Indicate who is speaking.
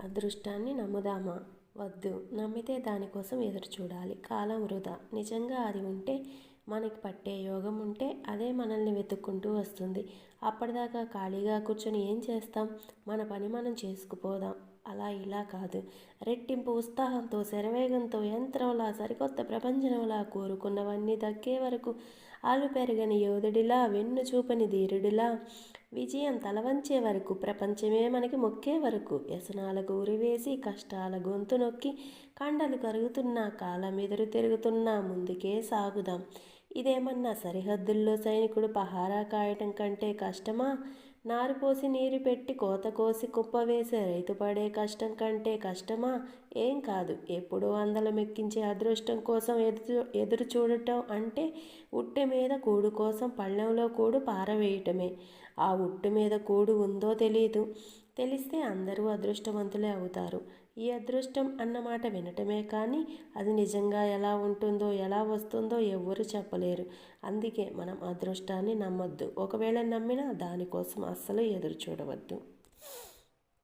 Speaker 1: అదృష్టాన్ని నమ్ముదామా? వద్దు. నమ్మితే దానికోసం ఎదురు చూడాలి కాలం వృధా. నిజంగా అది ఉంటే మనకి పట్టే యోగం ఉంటే అదే మనల్ని వెతుక్కుంటూ వస్తుంది. అప్పటిదాకా ఖాళీగా కూర్చొని ఏం చేస్తాం? మన పని మనం చేసుకుపోదాం. అలా ఇలా కాదు. రెట్టింపు ఉత్సాహంతో శరవేగంతో యంత్రంలా సరికొత్త ప్రపంచంలా కోరుకున్నవన్నీ దక్కే వరకు ఆలు పెరగని యోధుడిలా వెన్ను చూపని ధీరుడిలా విజయం తలవంచే వరకు ప్రపంచమే మనకి మొక్కే వరకు వ్యసనాలకు ఉరివేసి కష్టాల గొంతు నొక్కి కండలు కరుగుతున్నా కాలం ఎదురు తిరుగుతున్నా ముందుకే సాగుదాం. ఇదేమన్నా సరిహద్దుల్లో సైనికుడు పహారా కాయటం కంటే కష్టమా? నారు పోసి నీరు పెట్టి కోత కోసి కుప్ప వేసే రైతు పడే కష్టం కంటే కష్టమా? ఏం కాదు. ఎప్పుడూ అందలం ఎక్కించే అదృష్టం కోసం ఎదురు ఎదురు చూడటం అంటే ఉట్టె మీద కూడు కోసం పళ్ళెంలో కూడు పారవేయటమే. ఆ ఉట్టు మీద కూడు ఉందో తెలియదు తెలిస్తే అందరూ అదృష్టవంతులే అవుతారు. ఈ అదృష్టం అన్నమాట వినటమే కానీ అది నిజంగా ఎలా ఉంటుందో ఎలా వస్తుందో ఎవ్వరు చెప్పలేరు. అందుకే మనం అదృష్టాన్ని నమ్మొద్దు. ఒకవేళ నమ్మినా దానికోసం అస్సలు ఎదురు చూడవద్దు